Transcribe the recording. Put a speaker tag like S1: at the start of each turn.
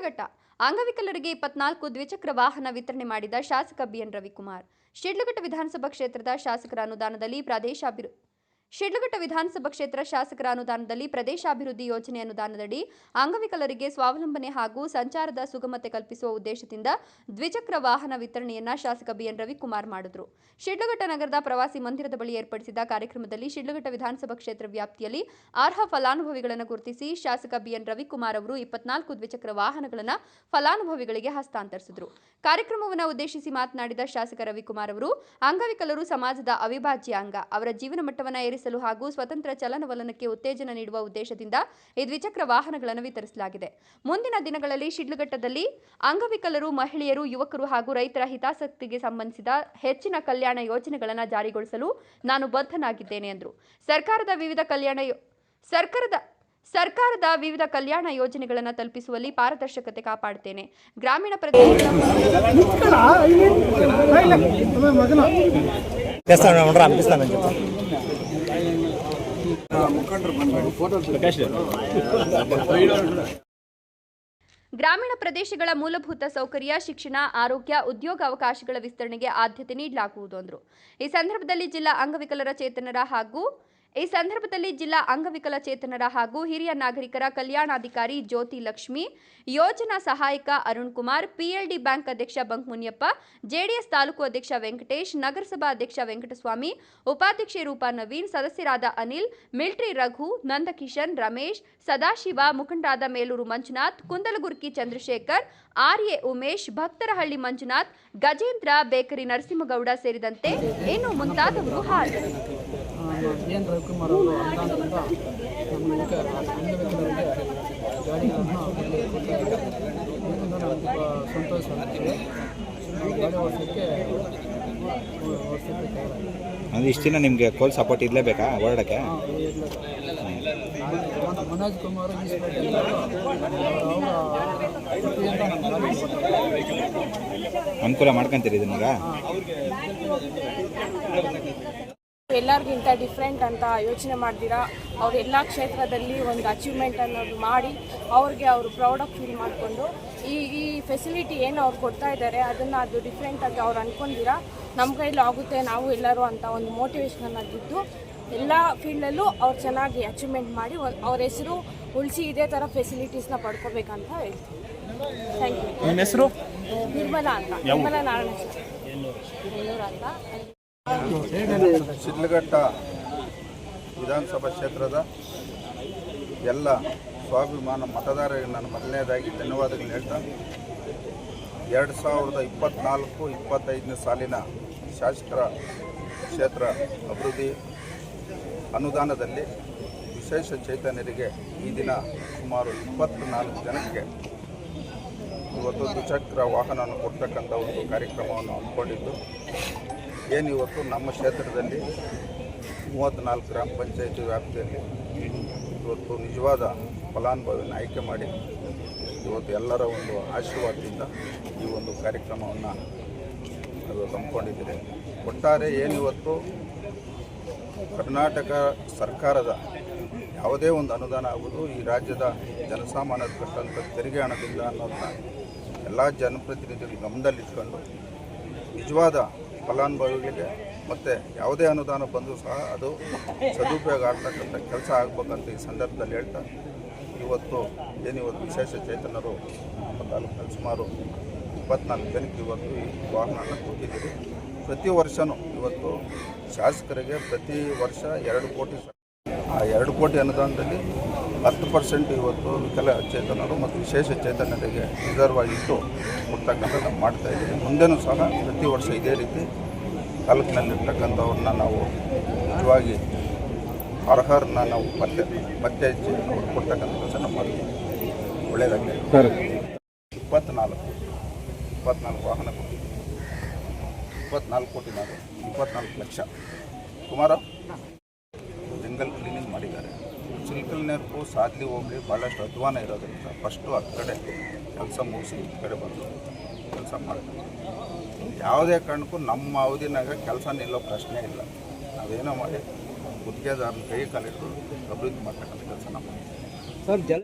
S1: ಶಿಡ್ಲಘಟ್ಟ ಅಂಗವಿಕಲರಿಗೆ ಇಪ್ಪತ್ನಾಲ್ಕು ದ್ವಿಚಕ್ರ ವಾಹನ ವಿತರಣೆ ಮಾಡಿದ ಶಾಸಕ ಬಿಎನ್ ರವಿಕುಮಾರ್. ಶಿಡ್ಲಘಟ್ಟ ವಿಧಾನಸಭಾ ಕ್ಷೇತ್ರದ ಶಾಸಕರ ಅನುದಾನದಲ್ಲಿ ಪ್ರದೇಶಾಭಿವೃದ್ಧಿ ಶಿಡ್ಲಘಟ್ಟ ವಿಧಾನಸಭಾ ಕ್ಷೇತ್ರ ಶಾಸಕರ ಅನುದಾನದಲ್ಲಿ ಪ್ರದೇಶಾಭಿವೃದ್ಧಿ ಯೋಜನೆ ಅನುದಾನದಡಿ ಅಂಗವಿಕಲರಿಗೆ ಸ್ವಾವಲಂಬನೆ ಹಾಗೂ ಸಂಚಾರದ ಸುಗಮತೆ ಕಲ್ಪಿಸುವ ಉದ್ದೇಶದಿಂದ ದ್ವಿಚಕ್ರ ವಾಹನ ವಿತರಣೆಯನ್ನ ಶಾಸಕ ಬಿಎನ್ ರವಿಕುಮಾರ್ ಮಾಡಿದ್ರು. ಶಿಡ್ಲಘಟ್ಟ ನಗರದ ಪ್ರವಾಸಿ ಮಂದಿರದ ಬಳಿ ಏರ್ಪಡಿಸಿದ ಕಾರ್ಯಕ್ರಮದಲ್ಲಿ ಶಿಡ್ಲಘಟ್ಟ ವಿಧಾನಸಭಾ ಕ್ಷೇತ್ರ ವ್ಯಾಪ್ತಿಯಲ್ಲಿ ಅರ್ಹ ಫಲಾನುಭವಿಗಳನ್ನು ಗುರುತಿಸಿ ಶಾಸಕ ಬಿಎನ್ ರವಿಕುಮಾರ್ ಅವರು ಇಪ್ಪತ್ನಾಲ್ಕು ದ್ವಿಚಕ್ರ ವಾಹನಗಳನ್ನು ಫಲಾನುಭವಿಗಳಿಗೆ ಹಸ್ತಾಂತರಿಸಿದರು. ಕಾರ್ಯಕ್ರಮವನ್ನು ಉದ್ದೇಶಿಸಿ ಮಾತನಾಡಿದ ಶಾಸಕ ರವಿಕುಮಾರ್ ಅವರು, ಅಂಗವಿಕಲರು ಸಮಾಜದ ಅವಿಭಾಜ್ಯ ಅಂಗ, ಅವರ ಜೀವನ ಮಟ್ಟವನ್ನು ಏರಿಸಲು ಹಾಗೂ ಸ್ವತಂತ್ರ ಚಲನವಲನಕ್ಕೆ ಉತ್ತೇಜನ ನೀಡುವ ಉದ್ದೇಶದಿಂದ ಈ ದ್ವಿಚಕ್ರ ವಾಹನಗಳನ್ನು ವಿತರಿಸಲಾಗಿದೆ. ಮುಂದಿನ ದಿನಗಳಲ್ಲಿ ಶಿಡ್ಲಘಟ್ಟದಲ್ಲಿ ಅಂಗವಿಕಲರು ಮಹಿಳೆಯರು ಯುವಕರು ಹಾಗೂ ರೈತರ ಹಿತಾಸಕ್ತಿಗೆ ಸಂಬಂಧಿಸಿದ ಹೆಚ್ಚಿನ ಕಲ್ಯಾಣ ಯೋಜನೆಗಳನ್ನು ಜಾರಿಗೊಳಿಸಲು ನಾನು ಬದ್ಧನಾಗಿದ್ದೇನೆ ಎಂದರು. ಸರ್ಕಾರದ ವಿವಿಧ ಕಲ್ಯಾಣ ಯೋ- ಸರ್ಕಾರದ ಸರ್ಕಾರದ ವಿವಿಧ ಕಲ್ಯಾಣ ಯೋಜನೆಗಳನ್ನು ತಲುಪಿಸುವಲ್ಲಿ ಪಾರದರ್ಶಕತೆ ಕಾಪಾಡುತ್ತೇನೆ. ಗ್ರಾಮೀಣ ಪ್ರದೇಶಗಳ ಗ್ರಾಮೀಣ ಪ್ರದೇಶಗಳ ಮೂಲಭೂತ ಸೌಕರ್ಯ, ಶಿಕ್ಷಣ, ಆರೋಗ್ಯ, ಉದ್ಯೋಗ ಅವಕಾಶಗಳ ವಿಸ್ತರಣೆಗೆ ಆದ್ಯತೆ ನೀಡಲಾಗುವುದು ಅಂದರು. ಈ ಸಂದರ್ಭದಲ್ಲಿ ಜಿಲ್ಲಾ ಅಂಗವಿಕಲರ ಚೇತನರ ಹಾಗೂ ಈ ಸಂದರ್ಭದಲ್ಲಿ ಜಿಲ್ಲಾ ಅಂಗವಿಕಲ ಚೇತನರ ಹಾಗೂ ಹಿರಿಯ ನಾಗರಿಕರ ಕಲ್ಯಾಣಾಧಿಕಾರಿ ಜ್ಯೋತಿ ಲಕ್ಷ್ಮಿ, ಯೋಜನಾ ಸಹಾಯಕ ಅರುಣ್ ಕುಮಾರ್ ಪಿಎಲ್ಡಿ ಬ್ಯಾಂಕ್ ಅಧ್ಯಕ್ಷ ಬಂಕ್ಮುನಿಯಪ್ಪ ಜೆಡಿಎಸ್ ತಾಲೂಕು ಅಧ್ಯಕ್ಷ ವೆಂಕಟೇಶ್, ನಗರಸಭಾ ಅಧ್ಯಕ್ಷ ವೆಂಕಟಸ್ವಾಮಿ, ಉಪಾಧ್ಯಕ್ಷೆ ರೂಪಾ ನವೀನ್, ಸದಸ್ಯರಾದ ಅನಿಲ್, ಮಿಲ್ಟ್ರಿ ರಘು, ನಂದಕಿಶನ್ ರಮೇಶ್, ಸದಾಶಿವ, ಮುಖಂಡರಾದ ಮೇಲೂರು ಮಂಜುನಾಥ್, ಕುಂದಲಗುರ್ಕಿ ಚಂದ್ರಶೇಖರ್, ಆರ್ಎ ಉಮೇಶ್, ಭಕ್ತರಹಳ್ಳಿ ಮಂಜುನಾಥ್, ಗಜೇಂದ್ರ, ಬೇಕರಿ ನರಸಿಂಹಗೌಡ ಸೇರಿದಂತೆ ಇನ್ನು ಮುಂತಾದವರು
S2: ಎನ್ ರವಿಕುಮಾರ್ ಅವರು ಅನುದಾನದಿಂದ ಮುಖ ಅಂಗವಿಕಲರಿಗೆ ಗಾಡಿಗಳನ್ನು ಇಲ್ಲಿ ನಾವು ತುಂಬ ಇದರಿಂದ ನಮಗೆ ಸಂತೋಷವಾಗುತ್ತದೆ ಗಾಡಿ ಓಡಿಸೋಕ್ಕೆ
S3: ಅಂದ್ರೆ ಇಷ್ಟು ದಿನ ನಿಮಗೆ ಕೋಲ್ ಸಪೋರ್ಟ್ ಇರಲೇಬೇಕಾ ಓಡಾಡಕ್ಕೆ
S2: ಮನೋಜ್ ಕುಮಾರ್
S3: ಅನುಕೂಲ ಮಾಡ್ಕೊಂತೀರಿ ಇದನ್ನೀಗ
S4: ಎಲ್ಲರಿಗಿಂತ ಡಿಫ್ರೆಂಟ್ ಅಂತ ಯೋಚನೆ ಮಾಡ್ದಿರಾ ಅವ್ರು ಎಲ್ಲ ಕ್ಷೇತ್ರದಲ್ಲಿ ಒಂದು ಅಚೀವ್ಮೆಂಟ್ ಅನ್ನೋದು ಮಾಡಿ ಅವ್ರಿಗೆ ಅವರು ಪ್ರೌಡಾಗಿ ಫೀಲ್ ಮಾಡಿಕೊಂಡು ಈ ಈ ಫೆಸಿಲಿಟಿ ಏನು ಅವ್ರು ಕೊಡ್ತಾ ಇದ್ದಾರೆ ಅದನ್ನು ಅದು ಡಿಫ್ರೆಂಟ್ ಆಗಿ ಅವ್ರು ಅನ್ಕೊಂಡಿರಾ? ನಮ್ಮ ಕೈಲಿ ಆಗುತ್ತೆ ನಾವು ಎಲ್ಲರೂ ಅಂತ ಒಂದು ಮೋಟಿವೇಶನ್ ಆಗಿದ್ದು ಎಲ್ಲ ಫೀಲ್ಡಲ್ಲೂ ಅವ್ರು ಚೆನ್ನಾಗಿ ಅಚೀವ್ಮೆಂಟ್ ಮಾಡಿ ಅವ್ರ ಹೆಸರು ಉಳಿಸಿ ಇದೇ ಥರ ಫೆಸಿಲಿಟೀಸ್ನ ಪಡ್ಕೋಬೇಕಂತ ಹೇಳ್ತೀನಿ. ಥ್ಯಾಂಕ್ ಯು
S3: ನಿಮ್ಮ ಹೆಸರು?
S4: ನಿರ್ಮಲಾ ಅಂತ. ನಿರ್ಮಲಾ ನಾರಾಯಣ ಎಲ್ಲೂರು ಅಂತ.
S5: ಶಿಡ್ಲಘಟ್ಟ ವಿಧಾನಸಭಾ ಕ್ಷೇತ್ರದ ಎಲ್ಲ ಸ್ವಾಭಿಮಾನ ಮತದಾರರಿಗೆ ನಾನು ಮೊದಲನೇದಾಗಿ ಧನ್ಯವಾದಗಳು ಹೇಳ್ತಾ ಎರಡು ಸಾವಿರದ ಇಪ್ಪತ್ತ್ನಾಲ್ಕು ಇಪ್ಪತ್ತೈದನೇ ಸಾಲಿನ ಶಾಸಕರ ಕ್ಷೇತ್ರ ಅಭಿವೃದ್ಧಿ ಅನುದಾನದಲ್ಲಿ ವಿಶೇಷ ಚೈತನ್ಯರಿಗೆ ಈ ದಿನ ಸುಮಾರು ಇಪ್ಪತ್ತ್ನಾಲ್ಕು ಜನಕ್ಕೆ ಇವತ್ತು ದ್ವಿಚಕ್ರ ವಾಹನವನ್ನು ಕೊಡ್ತಕ್ಕಂಥ ಒಂದು ಕಾರ್ಯಕ್ರಮವನ್ನು ಹಮ್ಮಿಕೊಂಡಿದ್ದು. ಏನು ಇವತ್ತು ನಮ್ಮ ಕ್ಷೇತ್ರದಲ್ಲಿ ಮೂವತ್ತ್ನಾಲ್ಕು ಗ್ರಾಮ ಪಂಚಾಯಿತಿ ವ್ಯಾಪ್ತಿಯಲ್ಲಿ ಇವತ್ತು ನಿಜವಾದ ಫಲಾನುಭವಿಯನ್ನು ಆಯ್ಕೆ ಮಾಡಿ ಇವತ್ತು ಎಲ್ಲರ ಒಂದು ಆಶೀರ್ವಾದದಿಂದ ಈ ಒಂದು ಕಾರ್ಯಕ್ರಮವನ್ನು ಅದು ಹಮ್ಮಿಕೊಂಡಿದ್ದೀರಿ. ಒಟ್ಟಾರೆ ಏನಿವತ್ತು ಕರ್ನಾಟಕ ಸರ್ಕಾರದ ಯಾವುದೇ ಒಂದು ಅನುದಾನ ಆಗುವುದು ಈ ರಾಜ್ಯದ ಜನಸಾಮಾನ್ಯರು ಕಟ್ಟಂಥ ತೆರಿಗೆ ಹಣದಿಂದ ಅನ್ನೋದನ್ನ ಎಲ್ಲ ಜನಪ್ರತಿನಿಧಿಗಳು ಗಮನದಲ್ಲಿಟ್ಕೊಂಡು ನಿಜವಾದ ಫಲಾನುಭವಿಗಳಿಗೆ ಮತ್ತು ಯಾವುದೇ ಅನುದಾನ ಬಂದರೂ ಸಹ ಅದು ಸದುಪಯೋಗ ಆಗ್ತಕ್ಕಂಥ ಕೆಲಸ ಆಗಬೇಕಂತ ಈ ಸಂದರ್ಭದಲ್ಲಿ ಹೇಳ್ತಾ ಇವತ್ತು ಏನಿವತ್ತು ವಿಶೇಷ ಚೇತನರು ನಮ್ಮ ತಾಲೂಕಿನಲ್ಲಿ ಸುಮಾರು ಇಪ್ಪತ್ನಾಲ್ಕು ಜನಕ್ಕೆ ಇವತ್ತು ಈ ವಾಹನನ ಕೊಟ್ಟಿದ್ದೀವಿ. ಪ್ರತಿ ವರ್ಷವೂ ಇವತ್ತು ಶಾಸಕರಿಗೆ ಪ್ರತಿ ವರ್ಷ ಎರಡು ಕೋಟಿ ಆ ಎರಡು ಕೋಟಿ ಅನುದಾನದಲ್ಲಿ ಹತ್ತು ಪರ್ಸೆಂಟ್ ಇವತ್ತು ವಿಕಲ ಚೇತನರು ಮತ್ತು ವಿಶೇಷ ಚೇತನರಿಗೆ ರಿಸರ್ವ್ ಆಗಿಟ್ಟು ಕೊಡ್ತಕ್ಕಂಥದ್ದು ನಾವು ಮಾಡ್ತಾ ಇದ್ದೀವಿ. ಮುಂದೆನೂ ಸಹ ಪ್ರತಿ ವರ್ಷ ಇದೇ ರೀತಿ ತಾಲೂಕಿನಲ್ಲಿರ್ತಕ್ಕಂಥವ್ರನ್ನ ನಾವು ನಿಜವಾಗಿ ಅರ್ಹರನ್ನ ನಾವು ಪತ್ತೆ ಪತ್ತೆ ಹಚ್ಚಿ ಅವ್ರು ಕೊಡ್ತಕ್ಕಂಥ ಕೆಲಸ ನಾವು ಒಳ್ಳೆಯದಾಗಿದೆ ಇಪ್ಪತ್ನಾಲ್ಕು ಇಪ್ಪತ್ತ್ನಾಲ್ಕು ಇಪ್ಪತ್ನಾಲ್ಕು ವಾಹನ ಕೊಟ್ಟಿದ್ದೀವಿ ಇಪ್ಪತ್ನಾಲ್ಕು ಕೋಟಿ ನಾವು ಇಪ್ಪತ್ನಾಲ್ಕು ಲಕ್ಷ. ಕುಮಾರ? ನೆರಪು ಸಾದ್ಲಿ ಹೋಗ್ಲಿ ಭಾಳಷ್ಟು ಅಧ್ವಾನ ಇರೋದ್ರಿಂದ ಫಸ್ಟು ಆ ಕಡೆ ಕೆಲಸ ಮುಗಿಸಿ ಈ ಕಡೆ ಬಂದು ಕೆಲಸ ಮಾಡ್ತೀವಿ ಯಾವುದೇ ಕಾರಣಕ್ಕೂ ನಮ್ಮ ಅವಧಿನಾಗ ಕೆಲಸ ನಿಲ್ಲೋ ಪ್ರಶ್ನೆ ಇಲ್ಲ. ನಾವೇನೋ ಮಾಡಿ ಗುತ್ತಿಗೆದಾರನ ಕೈ ಕಾಲಿಟ್ಟು ಅಭಿವೃದ್ಧಿ ಮಾಡ್ತಕ್ಕಂಥ ಕೆಲಸ ನಮ್ಮ
S2: ಸರ್, ಜಲ್